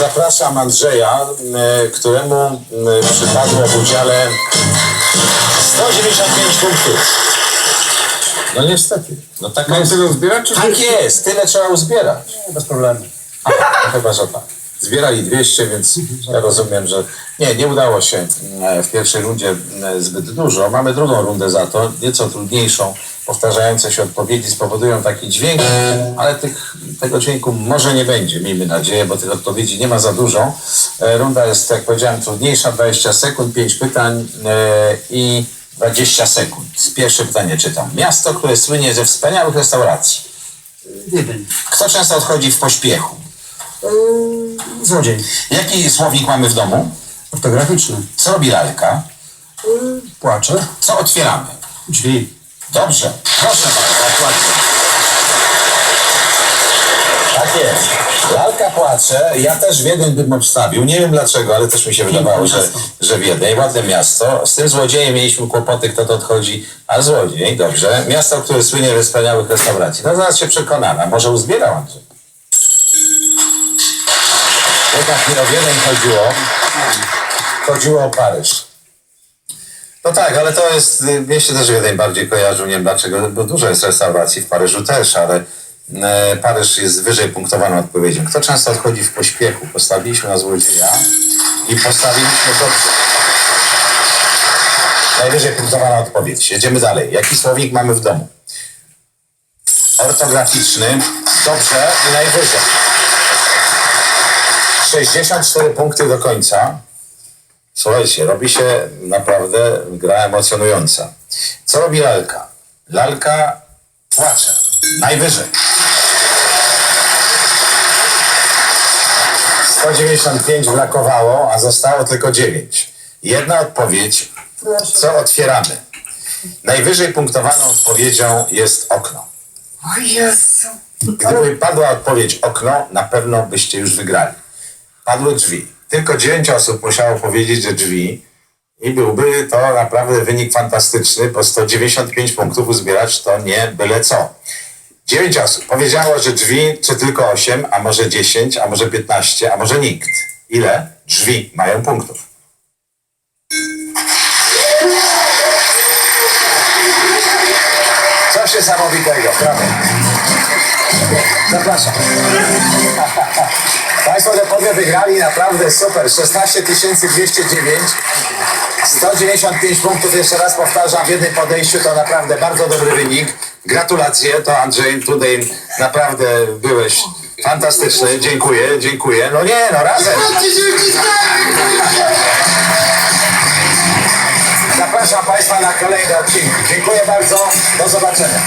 zapraszam Andrzeja, któremu przypadło w udziale 195 punktów. No niestety, no taka Mam jest. tyle zbierać, czy Tak jest, tyle trzeba uzbierać. Bez problemu. No chyba, że tak. Zbierali 200, więc ja rozumiem, że nie, nie udało się w pierwszej rundzie zbyt dużo. Mamy drugą rundę za to, nieco trudniejszą. Powtarzające się odpowiedzi spowodują taki dźwięk, ale tych, tego dźwięku może nie będzie, miejmy nadzieję, bo tych odpowiedzi nie ma za dużo. E, Runda jest, jak powiedziałem, trudniejsza, 20 sekund, 5 pytań e, i 20 sekund. Pierwsze pytanie czytam. Miasto, które słynie ze wspaniałych restauracji. Wiedeń. Kto często odchodzi w pośpiechu? Yy, złodziej. Jaki słownik mamy w domu? Ortograficzny. Co robi lalka? Yy, płacze. Co otwieramy? Drzwi. Dobrze. Proszę bardzo, dokładnie. Tak jest. Lalka płacze. Ja też Wiedeń bym obstawił. Nie wiem dlaczego, ale też mi się wydawało, że, że Wiedeń. Ładne miasto. Z tym złodziejem mieliśmy kłopoty, kto to odchodzi. A złodziej, dobrze. Miasto, które słynie ze wspaniałych restauracji. No zaraz się przekonamy. A może uzbierał Andrzej? Jednak nie o Wiedeń chodziło. Chodziło o Paryż. No tak, ale to jest, y, mnie się też Wiedeń bardziej kojarzył, nie wiem dlaczego, bo dużo jest restauracji, w Paryżu też, ale e, Paryż jest wyżej punktowaną odpowiedzią. Kto często odchodzi w pośpiechu? Postawiliśmy na złodzieja i postawiliśmy dobrze. Najwyżej punktowana odpowiedź. Jedziemy dalej. Jaki słownik mamy w domu? Ortograficzny. Dobrze i najwyżej. 64 punkty do końca. Słuchajcie, robi się naprawdę gra emocjonująca. Co robi lalka? Lalka płacze. Najwyżej. 195 brakowało, a zostało tylko 9. Jedna odpowiedź. Co otwieramy? Najwyżej punktowaną odpowiedzią jest okno. O Jezu. Gdyby padła odpowiedź okno, na pewno byście już wygrali. Padły drzwi. Tylko 9 osób musiało powiedzieć, że drzwi i byłby to naprawdę wynik fantastyczny, bo 195 punktów uzbierać to nie byle co. 9 osób powiedziało, że drzwi, czy tylko 8, a może 10, a może 15, a może nikt. Ile drzwi mają punktów? Coś niesamowitego, prawda? Zapraszam. Państwo Lepowie wygrali naprawdę super. 16 209. 195 punktów, jeszcze raz powtarzam, w jednym podejściu to naprawdę bardzo dobry wynik. Gratulacje, to Andrzej, tutaj naprawdę byłeś fantastyczny. Dziękuję, dziękuję. No nie, no razem. na kolejny odcinek. Dziękuję bardzo, do zobaczenia.